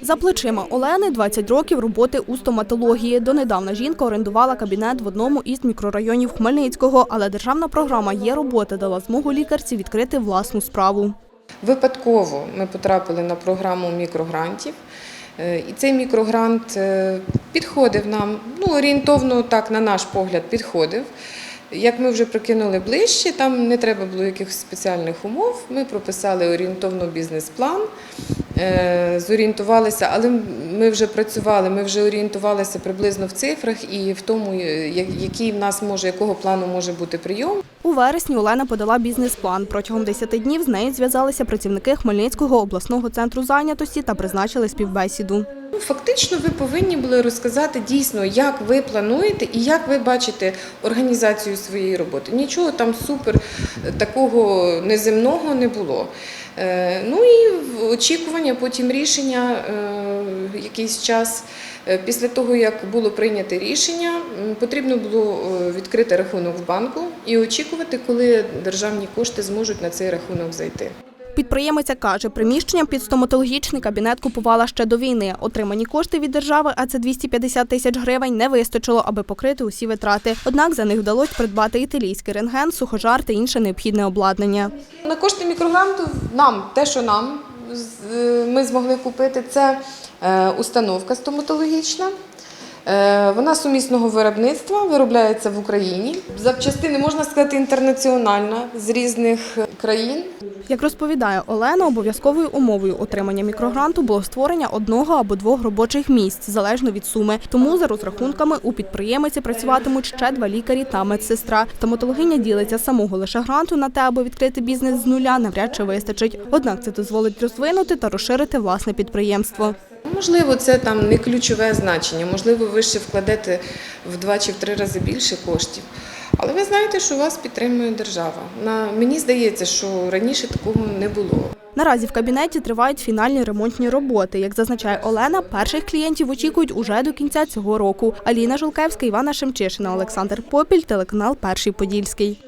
За плечима Олени 20 років роботи у стоматології. Донедавна жінка орендувала кабінет в одному із мікрорайонів Хмельницького, але державна програма «Є робота» дала змогу лікарці відкрити власну справу. Випадково ми потрапили на програму мікрогрантів. Е, І цей мікрогрант е, підходив нам, ну орієнтовно так, на наш погляд, підходив. Як ми вже прикинули ближче, там не треба було якихось спеціальних умов. Ми прописали орієнтовно бізнес-план, зорієнтувалися, але ми вже працювали, ми вже орієнтувалися приблизно в цифрах і в тому, е, який в нас може, якого плану може бути прийом. У вересні Олена подала бізнес-план. Протягом 10 днів з нею зв'язалися працівники Хмельницького обласного центру зайнятості та призначили співбесіду. Ну, Фактично, ви повинні були розказати дійсно, як ви плануєте і як ви бачите організацію своєї роботи. Нічого там супер е, такого неземного не було. Е, Ну і очікування, потім рішення е, якийсь час. Е, Після того, як було прийнято рішення, потрібно було відкрити рахунок в банку і очікувати, коли державні кошти зможуть на цей рахунок зайти. Підприємиця каже, приміщення під стоматологічний кабінет купувала ще до війни. Отримані кошти від держави, а це 250 тисяч гривень, не вистачило, аби покрити усі витрати. Однак за них вдалося придбати італійський рентген, сухожар та інше необхідне обладнання. На кошти мікрогранту нам, те, що нам е, ми змогли купити, це е, установка стоматологічна. Е, Вона сумісного виробництва, виробляється в Україні. Запчастини, можна сказати, інтернаціональна з різних країн. Як розповідає Олена, обов'язковою умовою отримання мікрогранту було створення одного або двох робочих місць залежно від суми. Тому за розрахунками у підприємиці працюватимуть ще два лікарі та медсестра. Стоматологиня ділиться самого лише гранту на те, аби відкрити бізнес з нуля, навряд чи вистачить. Однак це дозволить розвинути та розширити власне підприємство. Можливо, це там не ключове значення, можливо, ви ще вкладете в два чи в три рази більше коштів. Але ви знаєте, що вас підтримує держава. На мені здається, що раніше такого не було. Наразі в кабінеті тривають фінальні ремонтні роботи. Як зазначає Олена, перших клієнтів очікують уже до кінця цього року. Аліна Жолкевська, Івана Шемчишина, Олександр Попіль, телеканал Перший Подільський.